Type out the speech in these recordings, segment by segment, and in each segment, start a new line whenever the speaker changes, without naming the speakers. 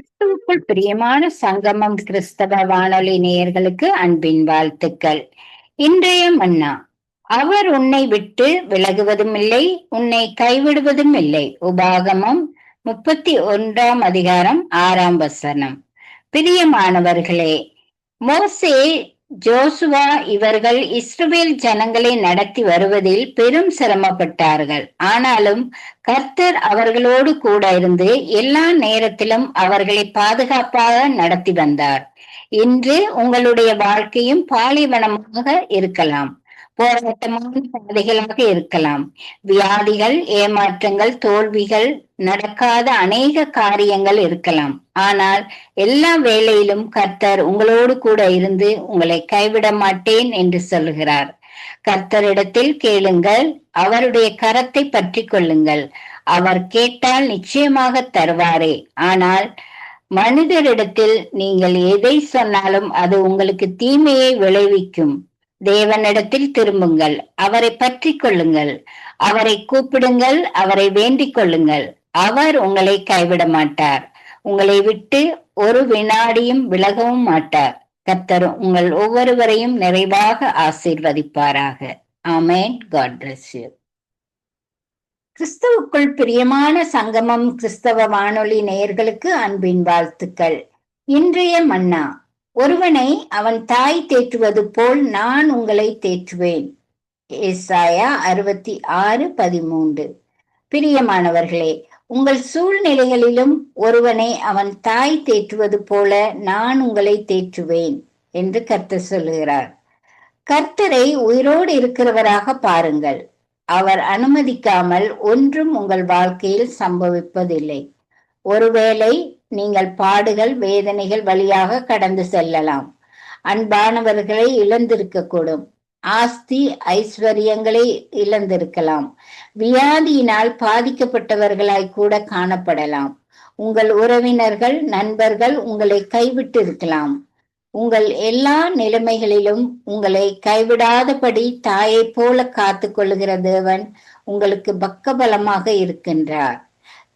கிறிஸ்துவுக்குள் பிரியமான சங்கமம் கிறிஸ்தவ வானொலி நேயர்களுக்கு அன்பின் வாழ்த்துக்கள். இன்றைய மன்னா அவர் உன்னை விட்டு விலகுவதும் இல்லை உன்னை கைவிடுவதும் இல்லை. உபாகமம் முப்பத்தி ஒன்றாம் அதிகாரம் ஆறாம் வசனம். பிரியமானவர்களே மோசே ஜோசுவா இவர்கள் இஸ்ரவேல் ஜனங்களை நடத்தி வருவதில் பெரும் சிரமப்பட்டார்கள். ஆனாலும் கர்த்தர் அவர்களோடு கூட இருந்து எல்லா நேரத்திலும் அவர்களை பாதுகாப்பாக நடத்தி வந்தார். இன்று உங்களுடைய வாழ்க்கையும் பாலைவனமாக இருக்கலாம். போராட்டமான பாதைகளாக இருக்கலாம். வியாதிகள் ஏமாற்றங்கள் தோல்விகள் நடக்காத அநேக காரியங்கள் இருக்கலாம். ஆனால் எல்லா வேலையிலும் கர்த்தர் உங்களோடு கூட இருந்து உங்களை கைவிட மாட்டேன் என்று சொல்லுகிறார். கர்த்தரிடத்தில் கேளுங்கள் அவருடைய கரத்தை பற்றி கொள்ளுங்கள். அவர் கேட்டால் நிச்சயமாக தருவாரே. ஆனால் மனிதரிடத்தில் நீங்கள் எதை சொன்னாலும் அது உங்களுக்கு தீமையை விளைவிக்கும். தேவனிடத்தில் திரும்புங்கள். அவரை பற்றி கொள்ளுங்கள். அவரை கூப்பிடுங்கள். அவரை வேண்டிக் கொள்ளுங்கள். அவர் உங்களை கைவிட மாட்டார். உங்களை விட்டு ஒரு வினாடியும் விலகவும் மாட்டார். கர்த்தர் உங்கள் ஒவ்வொருவரையும் நிறைவாக ஆசீர்வதிப்பாராக. ஆமேன். காட் பிளஸ் யூ கிறிஸ்துவுக்குள் பிரியமான சங்கமம் கிறிஸ்தவ வானொலி நேயர்களுக்கு அன்பின் வாழ்த்துக்கள். இன்றைய மன்னா ஒருவனை அவன் தாய் தேற்றுவது போல் நான் உங்களை தேற்றுவேன். ஏசாயா அறுபத்தி ஆறு பதிமூன்று. பிரியமானவர்களே உங்கள் சூழ்நிலைகளிலும் ஒருவனை அவன் தாய் தேற்றுவது போல நான் உங்களை தேற்றுவேன் என்று கர்த்தர் சொல்லுகிறார். கர்த்தரை உயிரோடு இருக்கிறவராக பாருங்கள். அவர் அனுமதிக்காமல் ஒன்றும் உங்கள் வாழ்க்கையில் சம்பவிப்பதில்லை. ஒருவேளை நீங்கள் பாடுகள் வேதனைகள் வழியாக கடந்து செல்லலாம். அன்பானவர்களை இழந்திருக்கக்கூடும். ஆஸ்தி ஐஸ்வர்யங்களை இழந்திருக்கலாம். வியாதியினால் பாதிக்கப்பட்டவர்களாய் கூட காணப்படலாம். உங்கள் உறவினர்கள் நண்பர்கள் உங்களை கைவிட்டு இருக்கலாம் உங்கள் எல்லா நிலைமைகளிலும் உங்களை கைவிடாதபடி தாயை போல காத்து கொள்ளுகிற தேவன் உங்களுக்கு பக்கபலமாக இருக்கின்றார்.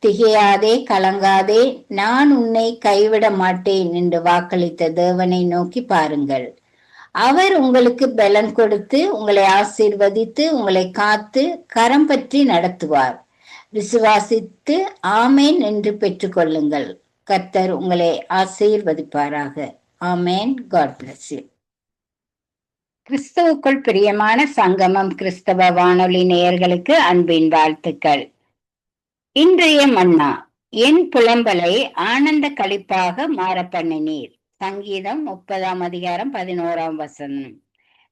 திகையாதே கலங்காதே நான் உன்னை கைவிட மாட்டேன் என்று வாக்களித்த தேவனை நோக்கி பாருங்கள். அவர் உங்களுக்கு பலன் கொடுத்து உங்களை ஆசீர்வதித்து உங்களை காத்து கரம் பற்றி நடத்துவார். விசுவாசித்து ஆமேன் என்று பெற்றுக்கொள்ளுங்கள். கர்த்தர் உங்களை ஆசீர்வதிப்பாராக. ஆமேன். காட் பிளஸ் யூ கிறிஸ்துவுக்குள் பிரியமான சங்கமம் கிறிஸ்தவ வானொலி நேயர்களுக்கு அன்பின் வாழ்த்துக்கள். இன்றைய மன்னா என் புலம்பலை ஆனந்த கழிப்பாக மாற பண்ணினீர். சங்கீதம் முப்பதாம் அதிகாரம் பதினோராம் வசனம்.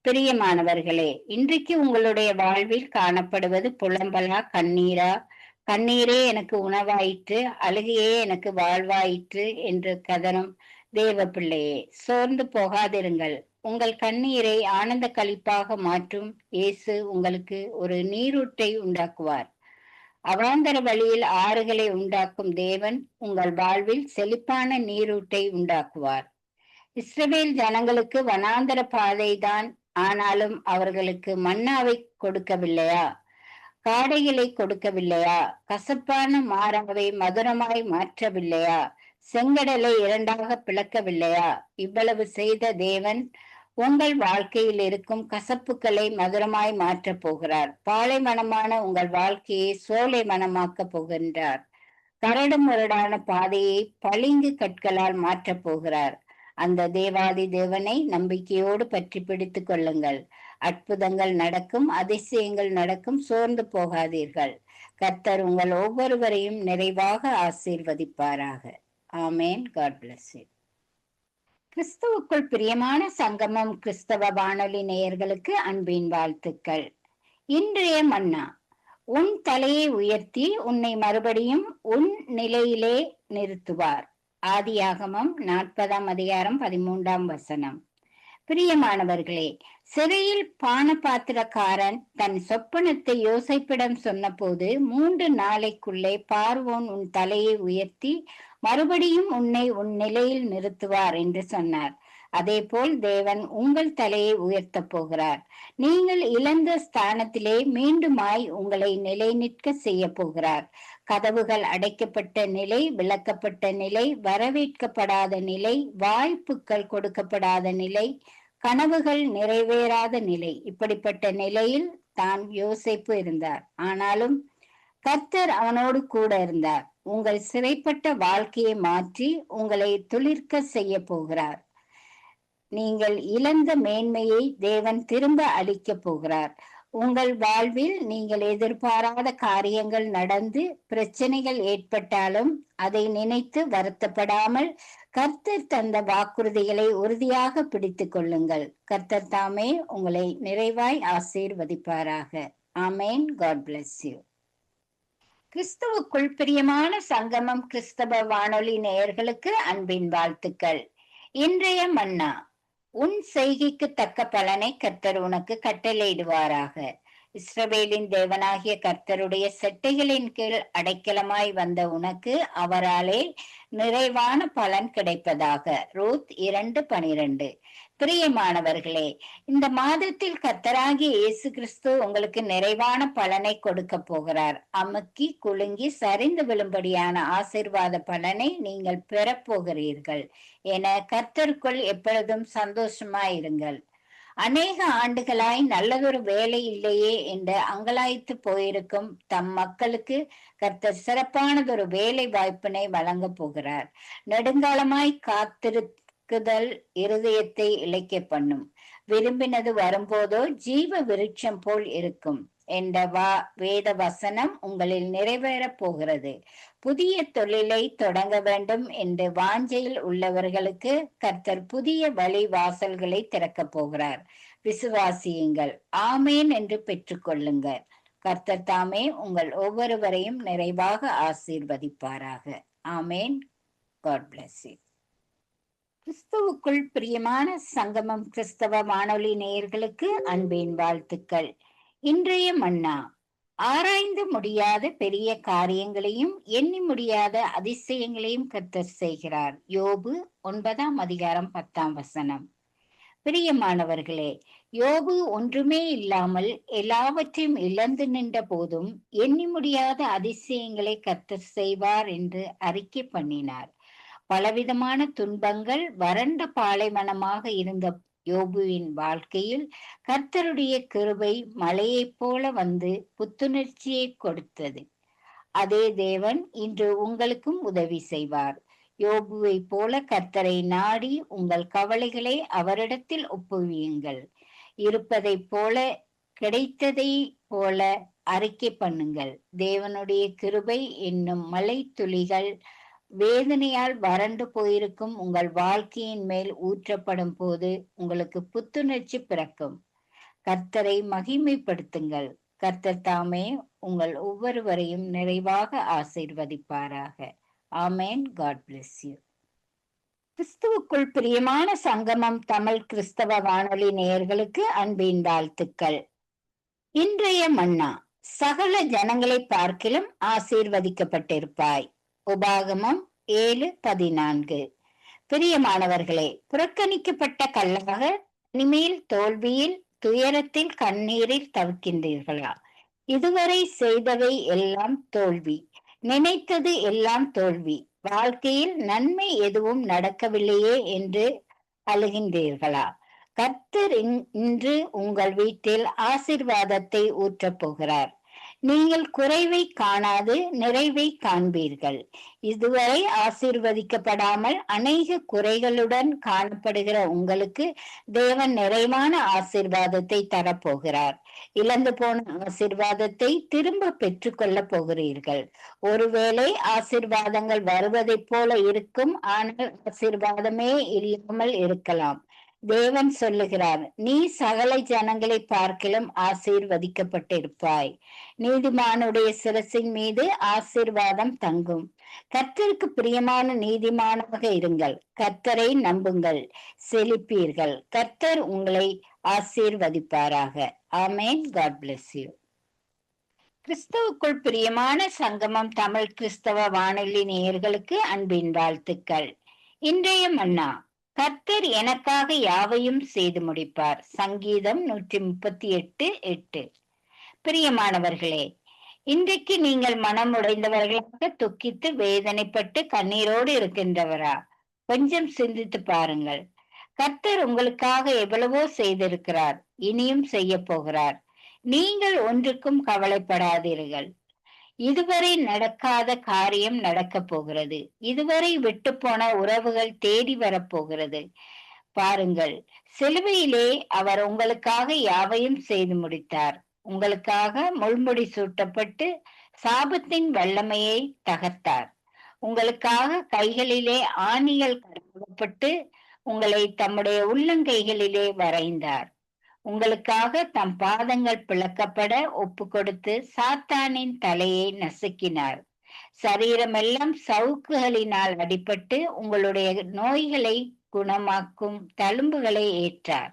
பிரியமானவர்களே இன்றைக்கு உங்களுடைய வாழ்வில் காணப்படுவது புலம்பலா கண்ணீரா? கண்ணீரே எனக்கு உணவாயிற்று அழுகையே எனக்கு வாழ்வாயிற்று என்று கதனம் தேவ பிள்ளையே சோர்ந்து போகாதிருங்கள். உங்கள் கண்ணீரை ஆனந்த கழிப்பாக மாற்றும் இயேசு உங்களுக்கு ஒரு நீரூட்டை உண்டாக்குவார். அவாந்தர வழியில் ஆறுகளை உண்டாக்கும் தேவன் உங்கள் வாழ்வில் செழிப்பான நீரூட்டை உண்டாக்குவார். இஸ்ரவேல் ஜனங்களுக்கு வனாந்தர பாதைதான் ஆனாலும் அவர்களுக்கு மன்னாவை கொடுக்கவில்லையா? காடைகளை கொடுக்கவில்லையா? கசப்பான மாறவை மதுரமாய் மாற்றவில்லையா? செங்கடலை இரண்டாக பிளக்கவில்லையா? இவ்வளவு செய்த தேவன் உங்கள் வாழ்க்கையில் இருக்கும் கசப்புகளை மதுரமாய் மாற்றப் போகிறார். பாலை மனமான உங்கள் வாழ்க்கையை சோலை மனமாக்க போகின்றார். கரடு முரடான பாதையை பளிங்கு கற்களால் மாற்றப் போகிறார். அந்த தேவாதி தேவனை நம்பிக்கையோடு பற்றி பிடித்துக் கொள்ளுங்கள். அற்புதங்கள் நடக்கும் அதிசயங்கள் நடக்கும் சோர்ந்து போகாதீர்கள். கர்த்தர் உங்கள் ஒவ்வொருவரையும் நிறைவாக ஆசீர்வதிப்பாராக. ஆமேன். காட் பிளஸ் யூ கிறிஸ்துவுக்குள் பிரியமான சங்கமம் கிறிஸ்தவ வானொலி நேயர்களுக்கு அன்பின் வாழ்த்துக்கள். இன்றைய மன்னா உன் தலையை உயர்த்தி உன்னை மறுபடியும் உன் நிலையிலே நிறுத்துவார். ஆதியாகமம் நாற்பதாம் அதிகாரம் பதிமூன்றாம் வசனம். பிரியமானவர்களே சிறையில் பான பாத்திரக்காரன் தன் சொப்பனத்தை யோசிப்பிடம் சொன்னபோது மூன்று நாளைக்குள்ளே பார்வோன் உன் தலையை உயர்த்தி மறுபடியும் உன்னை உன் நிலையில் நிறுத்துவார் என்று சொன்னார். அதேபோல் தேவன் உங்கள் தலையை உயர்த்தப் போகிறார். நீங்கள் இழந்த ஸ்தானத்திலே மீண்டுமாய் உங்களை நிலைநிற்க செய்ய போகிறார். கதவுகள் அடைக்கப்பட்ட நிலை விளக்கப்பட்ட நிலை வரவேற்கப்படாத நிலை வாய்ப்புகள் கொடுக்கப்படாத நிலை கனவுகள் நிறைவேறாத நிலை. இப்படிப்பட்ட நிலையில் தான் யோசிப்பு இருந்தார். ஆனாலும் கர்த்தர் அவனோடு கூட இருந்தார். உங்கள் சிறைப்பட்ட வாழ்க்கையை மாற்றி உங்களை துளிர்க்க செய்ய போகிறார். நீங்கள் இழந்த மேன்மையை தேவன் திரும்ப அளிக்க போகிறார். உங்கள் வாழ்வில் நீங்கள் எதிர்பாராத காரியங்கள் நடந்து பிரச்சனைகள் ஏற்பட்டாலும் அதை நினைத்து வருத்தப்படாமல் கர்த்தர் தந்த வாக்குறுதிகளை உறுதியாக பிடித்துக் கொள்ளுங்கள். கர்த்தர் தாமே உங்களை நிறைவாய் ஆசீர்வதிப்பாராக. ஆமேன். காட் பிளஸ் யூ கிறிஸ்துவுக்குள் பிரியமான சங்கமம் கிறிஸ்தவ வானொலி நேயர்களுக்கு அன்பின் வாழ்த்துக்கள். இன்றைய மன்னா உன் செய்கைக்கு தக்க பலனை கர்த்தர் உனக்கு கட்டளையிடுவாராக. இஸ்ரவேலின் தேவனாகிய கர்த்தருடைய செட்டைகளின் கீழ் அடைக்கலமாய் வந்த உனக்கு அவராலே நிறைவான பலன் கிடைப்பதாக. ரூத் இரண்டு பனிரெண்டு. பிரியமானவர்களே இந்த மாதத்தில் கர்த்தராகிய இயேசு கிறிஸ்து உங்களுக்கு நிறைவான பலனை கொடுக்க போகிறார். அமுக்கி குலுங்கி சரிந்து விழும்படியான ஆசிர்வாத பலனை நீங்கள் பெறப்போகிறீர்கள் என கர்த்தருக்குள் எப்பொழுதும் சந்தோஷமாயிருங்கள் அநேக ஆண்டுகளாய் நல்லதொரு வேலை இல்லையே என்று அங்கலாய்த்து போயிருக்கும் தம் மக்களுக்கு கர்த்தர் சிறப்பானதொரு வேலை வாய்ப்பினை வழங்க போகிறார். நெடுங்காலமாய் காத்திருக்குதல் இருதயத்தை இழைக்க பண்ணும். விரும்பினது வரும்போதோ ஜீவ விருட்சம் போல் இருக்கும். என்ற வா வேத வசனம் உங்களில் நிறைவேறப் போகிறது. புதிய தொழிலை தொடங்க வேண்டும் என்று வாஞ்சையில் உள்ளவர்களுக்கு கர்த்தர் புதிய வழி வாசல்களை திறக்கப் போகிறார். விசுவாசியுங்கள். ஆமேன் என்று பெற்றுக்கொள்ளுங்கள். கர்த்தர் தாமே உங்கள் ஒவ்வொருவரையும் நிறைவாக ஆசீர்வதிப்பாராக. ஆமேன். காட் பிளஸ் கிறிஸ்துவுக்குள் பிரியமான சங்கமம் கிறிஸ்தவ வானொலி நேயர்களுக்கு அன்பின் வாழ்த்துக்கள். இன்றைய மன்னா ஆராய்ந்து முடியாத பெரிய காரியங்களையும் எண்ணி முடியாத அதிசயங்களையும் கர்த்தர் செய்கிறார். யோபு ஒன்பதாம் அதிகாரம் பத்தாம் வசனம். பிரியமானவர்களே யோபு ஒன்றுமே இல்லாமல் எல்லாவற்றையும் இழந்து நின்ற போதும் எண்ணி முடியாத அதிசயங்களை கர்த்தர் செய்வார் என்று அறிக்கை பண்ணினார். பலவிதமான துன்பங்கள் வறண்ட பாலைவனமாக இருந்த யோபுவின் வாழ்க்கையில் கர்த்தருடைய கிருபை மலையைப் போல வந்து புத்துணர்ச்சியை கொடுத்தது. அதே தேவன் இன்று உங்களுக்கும் உதவி செய்வார். யோபுவை போல கர்த்தரை நாடி உங்கள் கவலைகளை அவரிடத்தில் ஒப்புவியுங்கள். இருப்பதை போல கிடைத்ததை போல அறிக்கை பண்ணுங்கள். தேவனுடைய கிருபை என்னும் மலை துளிகள் வேதனையால் வறண்டு போயிருக்கும் உங்கள் வாழ்க்கையின் மேல் ஊற்றப்படும் போது உங்களுக்கு புத்துணர்ச்சி பிறக்கும். கர்த்தரை மகிமைப்படுத்துங்கள். கர்த்தர் தாமே உங்கள் ஒவ்வொருவரையும் நிறைவாக ஆசீர்வதிப்பாராக. ஆமேன். காட் பிளஸ் யூ கிறிஸ்துவுக்குள் பிரியமான சங்கமம் தமிழ் கிறிஸ்தவ வானொலி நேயர்களுக்கு அன்பின் வாழ்த்துக்கள். இன்றைய மன்னா சகல ஜனங்களை பார்க்கிலும் ஆசீர்வதிக்கப்பட்டிருப்பாய். உபாகமம் ஏழு பதினான்கு. பிரியமானவர்களே புறக்கணிக்கப்பட்ட கல்லாக இனிமேல் தோல்வியில் துயரத்தில் கண்ணீரில் தவிக்கின்றீர்களா? இதுவரை செய்தவை எல்லாம் தோல்வி. நினைத்தது எல்லாம் தோல்வி. வாழ்க்கையில் நன்மை எதுவும் நடக்கவில்லையே என்று அழுகின்றீர்களா? கர்த்தர் இன்று உங்கள் வீட்டில் ஆசிர்வாதத்தை ஊற்றப் போகிறார். நீங்கள் குறைவை காணாது நிறைவை காண்பீர்கள். இதுவரை ஆசீர்வதிக்கப்படாமல் அநேக குறைகளுடன் காணப்படுகிற உங்களுக்கு தேவன் நிறைவான ஆசீர்வாதத்தை தரப்போகிறார். இழந்து போன ஆசீர்வாதத்தை திரும்ப பெற்றுக்கொள்ள போகிறீர்கள். ஒருவேளை ஆசிர்வாதங்கள் வருவதைப் போல இருக்கும் ஆனால் ஆசீர்வாதமே இல்லாமல் இருக்கலாம். தேவன் சொல்லுகிறார். நீ சகல ஜனங்களை பார்க்கிலும் ஆசீர்வதிக்கப்பட்டிருப்பாய். நீதிமானுடைய சிரசின் மீது ஆசீர்வாதம் தங்கும். கர்த்தருக்கு பிரியமான நீதிமானமாக இருங்கள். கர்த்தரை நம்புங்கள். செழிப்பீர்கள். கர்த்தர் உங்களை ஆசீர்வதிப்பாராக. ஆமேன். காட் பிளஸ் யூ கிறிஸ்தவுக்குள் பிரியமான சங்கமம் தமிழ் கிறிஸ்தவ வானொலி நேயர்களுக்கு அன்பின் வாழ்த்துக்கள். இன்றைய மன்னா கர்த்தர் எனக்காக யாவையும் செய்து முடிப்பார். சங்கீதம் நூற்றி முப்பத்தி எட்டு. எட்டு பிரியமானவர்களே இன்றைக்கு நீங்கள் மனம் உடைந்தவர்களாக துக்கித்து வேதனைப்பட்டு கண்ணீரோடு இருக்கின்றவரா? கொஞ்சம் சிந்தித்து பாருங்கள். கர்த்தர் உங்களுக்காக எவ்வளவோ செய்திருக்கிறார். இனியும் செய்ய போகிறார். நீங்கள் ஒன்றுக்கும் கவலைப்படாதீர்கள். இதுவரை நடக்காத காரியம் நடக்க போகிறது. இதுவரை விட்டு போன உறவுகள் தேடி வரப்போகிறது பாருங்கள் சிலுவையிலே அவர் உங்களுக்காக யாவையும் செய்து முடித்தார். உங்களுக்காக முள்முடி சூட்டப்பட்டு சாபத்தின் வல்லமையை தகர்த்தார். உங்களுக்காக கைகளிலே ஆணிகள் கடப்பட்டு உங்களை தம்முடைய உள்ளங்கைகளிலே வரைந்தார். உங்களுக்காக தம் பாதங்கள் பிளக்கப்பட ஒப்பு கொடுத்து சாத்தானின் தலையை நசுக்கினார். சரீரமெல்லாம் சவுக்குகளினால் அடிபட்டு உங்களுடைய நோய்களை குணமாக்கும் தழும்புகளை ஏற்றார்.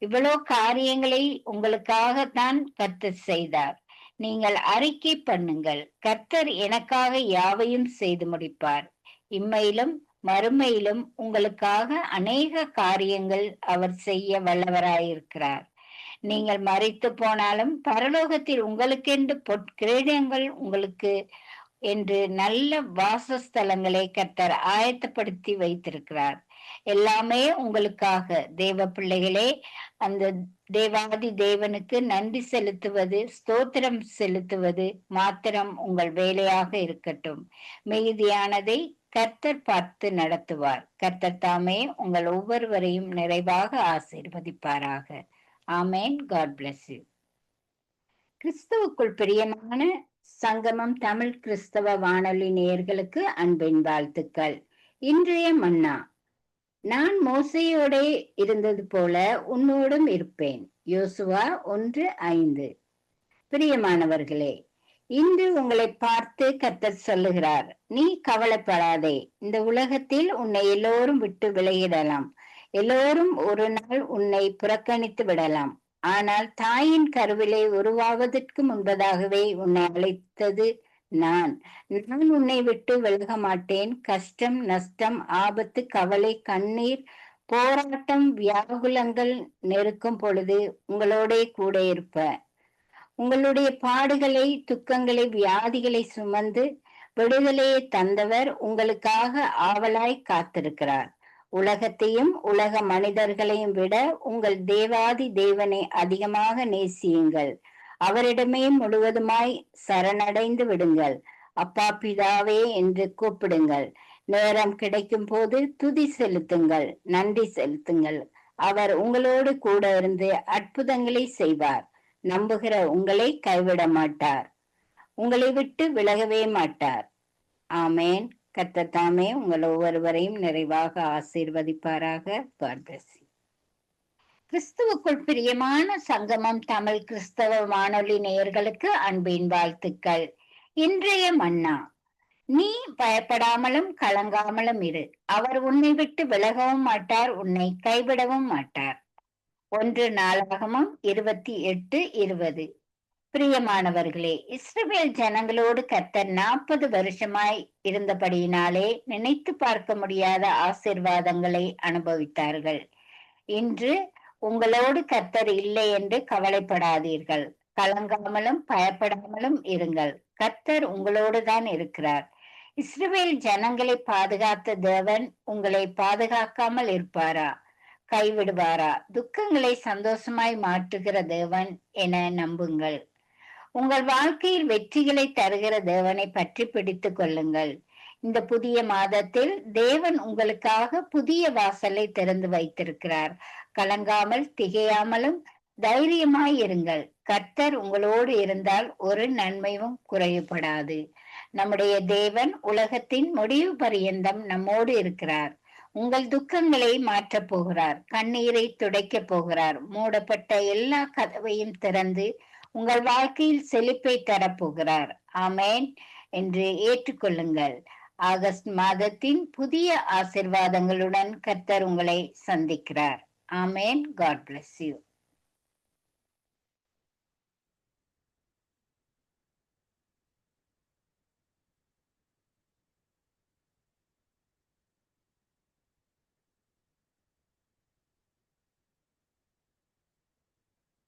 இவ்வளோ காரியங்களை உங்களுக்காகத்தான் கர்த்தர் செய்தார். நீங்கள் அறிக்கை பண்ணுங்கள். கர்த்தர் எனக்காக யாவையும் செய்து முடிப்பார். இம்மையிலும் மறுமையிலும் உங்களுக்காக அநேக காரியங்கள் அவர் செய்ய வல்லவராயிருக்கிறார். நீங்கள் மறைத்து போனாலும் பரலோகத்தில் உங்களுக்கென்று பொற்கிரீடங்கள் உங்களுக்கு என்று நல்ல வாசஸ்தலங்களை கர்த்தர் ஆயத்தப்படுத்தி வைத்திருக்கிறார். எல்லாமே உங்களுக்காக. தேவ பிள்ளைகளே அந்த தேவாதி தேவனுக்கு நன்றி செலுத்துவது ஸ்தோத்திரம் செலுத்துவது மாத்திரம் உங்கள் வேலையாக இருக்கட்டும். மிகுதியானதை கர்த்தர் பார்த்து நடத்துவார். கர்த்தர் தாமே உங்கள் ஒவ்வொருவரையும் நிறைவாக ஆசீர்வதிப்பாராக. ஆமேன். காட் பிளஸ் யூ கிறிஸ்துவுக்குள் பிரியமான சங்கமம் தமிழ் கிறிஸ்தவ வானொலி நேயர்களுக்கு அன்பின் வாழ்த்துக்கள். இன்றைய மன்னா நான் மோசையோட இருந்தது போல உன்னோடும் இருப்பேன். யோசுவா ஒன்று ஐந்து. பிரியமானவர்களே இன்று உங்களை பார்த்து கத்தர் சொல்லுகிறார் நீ கவலைப்படாதே. இந்த உலகத்தில் உன்னை எல்லோரும் விட்டு விலகிடலாம். எல்லோரும் ஒரு நாள் உன்னை புறக்கணித்து விடலாம். ஆனால் தாயின் கருவிலை உருவாவதற்கு முன்பதாகவே உன்னை அழைத்தது நான். நான் உன்னை விட்டு விலக மாட்டேன் கஷ்டம் நஷ்டம் ஆபத்து கவலை கண்ணீர் போராட்டம் வியாகுலங்கள் நெருக்கும் பொழுது உங்களோட கூட இருப்ப உங்களுடைய பாடுகளை துக்கங்களை வியாதிகளை சுமந்து விடுதலையை தந்தவர் உங்களுக்காக ஆவலாய் காத்திருக்கிறார். உலகத்தையும் உலக மனிதர்களையும் விட உங்கள் தேவாதி தேவனை அதிகமாக நேசியுங்கள். அவரிடமே முழுவதுமாய் சரணடைந்து விடுங்கள். அப்பா பிதாவே என்று கூப்பிடுங்கள். நேரம் கிடைக்கும் போது துதி செலுத்துங்கள். நன்றி செலுத்துங்கள். அவர் உங்களோடு கூட இருந்து அற்புதங்களை செய்வார். நம்புகிற உங்களை கைவிட மாட்டார். உங்களை விட்டு விலகவே மாட்டார். ஆமேன். கத்தத்தாமே உங்கள் ஒவ்வொருவரையும் நிறைவாக ஆசீர்வதிப்பாராக. கார்பசி கிறிஸ்துவுக்குள் பிரியமான சங்கமம் தமிழ் கிறிஸ்தவ வானொலி நேயர்களுக்கு அன்பின் வாழ்த்துக்கள். இன்றைய மன்னா நீ பயப்படாமலும் கலங்காமலும் இரு. அவர் உன்னை விட்டு விலகவும் மாட்டார் உன்னை கைவிடவும் மாட்டார். ஒன்று நாளாகமும் இருபத்தி எட்டு இருபது. பிரியமானவர்களே இஸ்ரவேல் ஜனங்களோடு கத்தர் நாற்பது வருஷமாய் இருந்தபடியினாலே நினைத்து பார்க்க முடியாத ஆசிர்வாதங்களை அனுபவித்தார்கள். இன்று உங்களோடு கத்தர் இல்லை என்று கவலைப்படாதீர்கள். கலங்காமலும் பயப்படாமலும் இருங்கள். கத்தர் உங்களோடு தான் இருக்கிறார். இஸ்ரவேல் ஜனங்களை பாதுகாத்த தேவன் உங்களை பாதுகாக்காமல் இருப்பாரா? கைவிடுவாரா? துக்கங்களை சந்தோஷமாய் மாற்றுகிற தேவன் என நம்புங்கள். உங்கள் வாழ்க்கையில் வெற்றிகளை தருகிற தேவனை பற்றி பிடித்துக் கொள்ளுங்கள். இந்த புதிய மாதத்தில் தேவன் உங்களுக்காக புதிய வாசலை திறந்து வைத்திருக்கிறார். கலங்காமல் திகையாமலும் தைரியமாய் இருங்கள். கர்த்தர் உங்களோடு இருந்தால் ஒரு நன்மையும் குறையப்படாது. நம்முடைய தேவன் உலகத்தின் முடிவு பரியந்தம் நம்மோடு இருக்கிறார். உங்கள் துக்கங்களை மாற்றப் போகிறார் கண்ணீரை துடைக்க போகிறார் மூடப்பட்ட எல்லா கதவையும் திறந்து உங்கள் வாழ்க்கையில் செழிப்பை தரப்போகிறார் ஆமேன் என்று ஏற்றுக்கொள்ளுங்கள். ஆகஸ்ட் மாதத்தின் புதிய ஆசிர்வாதங்களுடன் கர்த்தர் உங்களை சந்திக்கிறார். ஆமேன். God bless you.